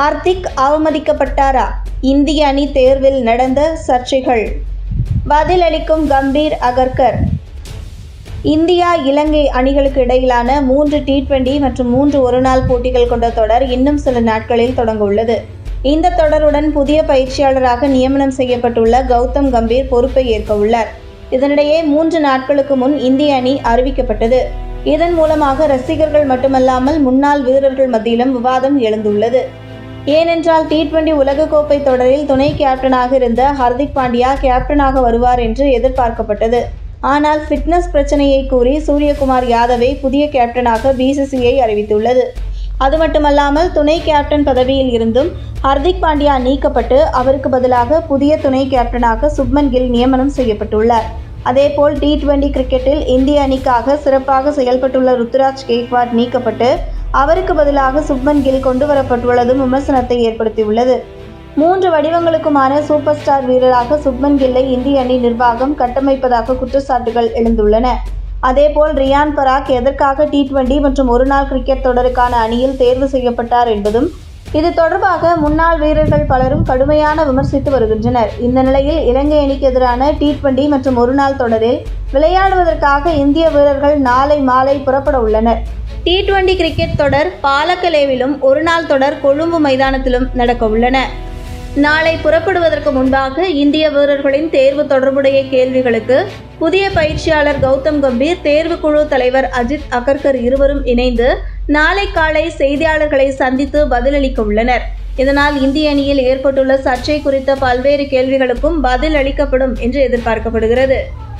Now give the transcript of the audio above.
ஹார்திக் அவமதிக்கப்பட்டாரா? இந்திய அணி தேர்வில் நடந்த சர்ச்சைகள். பதிலளிக்கும் கம்பீர் அகர்கர். இந்தியா இலங்கை அணிகளுக்கு இடையிலான மூன்று டி டுவெண்டி மற்றும் மூன்று ஒருநாள் போட்டிகள் கொண்ட தொடர் இன்னும் சில நாட்களில் தொடங்க உள்ளது. இந்த தொடருடன் புதிய பயிற்சியாளராக நியமனம் செய்யப்பட்டுள்ள கௌதம் கம்பீர் பொறுப்பை ஏற்க உள்ளார். இதனிடையே மூன்று நாட்களுக்கு முன் இந்திய அணி அறிவிக்கப்பட்டது. இதன் மூலமாக ரசிகர்கள் மட்டுமல்லாமல் முன்னாள் வீரர்கள் மத்தியிலும் விவாதம் எழுந்துள்ளது. ஏனென்றால் டி டுவெண்டி உலகக்கோப்பை தொடரில் துணை கேப்டனாக இருந்த ஹர்திக் பாண்டியா கேப்டனாக வருவார் என்று எதிர்பார்க்கப்பட்டது. ஆனால் ஃபிட்னஸ் பிரச்சனையை கூறி சூரியகுமார் யாதவை புதிய கேப்டனாக பிசிசிஐ அறிவித்துள்ளது. அது மட்டுமல்லாமல் துணை கேப்டன் பதவியில் இருந்தும் ஹர்திக் பாண்டியா நீக்கப்பட்டு அவருக்கு பதிலாக புதிய துணை கேப்டனாக சுப்மன் கில் நியமனம் செய்யப்பட்டுள்ளார். அதேபோல் டி டுவெண்டி கிரிக்கெட்டில் இந்திய அணிக்காக சிறப்பாக செயல்பட்டுள்ள ருத்துராஜ் கேக்வாட் நீக்கப்பட்டு அவருக்கு பதிலாக சுப்மன் கில் கொண்டு வரப்பட்டுள்ளதும் விமர்சனத்தை ஏற்படுத்தியுள்ளது. மூன்று வடிவங்களுக்குமான சூப்பர் ஸ்டார் வீரராக சுப்மன் கில்லை இந்திய அணி நிர்வாகம் கட்டமைப்பதாக குற்றச்சாட்டுகள் எழுந்துள்ளன. அதேபோல் ரியான் பராக் எதற்காக டி டுவெண்டி மற்றும் ஒருநாள் கிரிக்கெட் தொடருக்கான அணியில் தேர்வு செய்யப்பட்டார் என்பதும் இது தொடர்பாக முன்னாள் வீரர்கள் பலரும் கடுமையான விமர்சித்து வருகின்றனர். இந்த நிலையில் இலங்கை அணிக்கு எதிரான டி டுவெண்டி மற்றும் ஒருநாள் தொடரில் விளையாடுவதற்காக இந்திய வீரர்கள் நாளை மாலை புறப்பட உள்ளனர். டி டுவெண்டி கிரிக்கெட் தொடர் பாலக்கலேவிலும் ஒருநாள் தொடர் கொழும்பு மைதானத்திலும் நடக்க உள்ளன நாளை புறப்படுவதற்கு முன்பாக இந்திய வீரர்களின் தேர்வு தொடர்புடைய கேள்விகளுக்கு புதிய பயிற்சியாளர் கௌதம் கம்பீர் தேர்வுக்குழு தலைவர் அஜித் அகர்கர் இருவரும் இணைந்து நாளை காலை செய்தியாளர்களை சந்தித்து பதிலளிக்க உள்ளனர். இதனால் இந்திய அணியில் ஏற்பட்டுள்ள சர்ச்சை குறித்த பல்வேறு கேள்விகளுக்கும் பதில் அளிக்கப்படும் என்று எதிர்பார்க்கப்படுகிறது.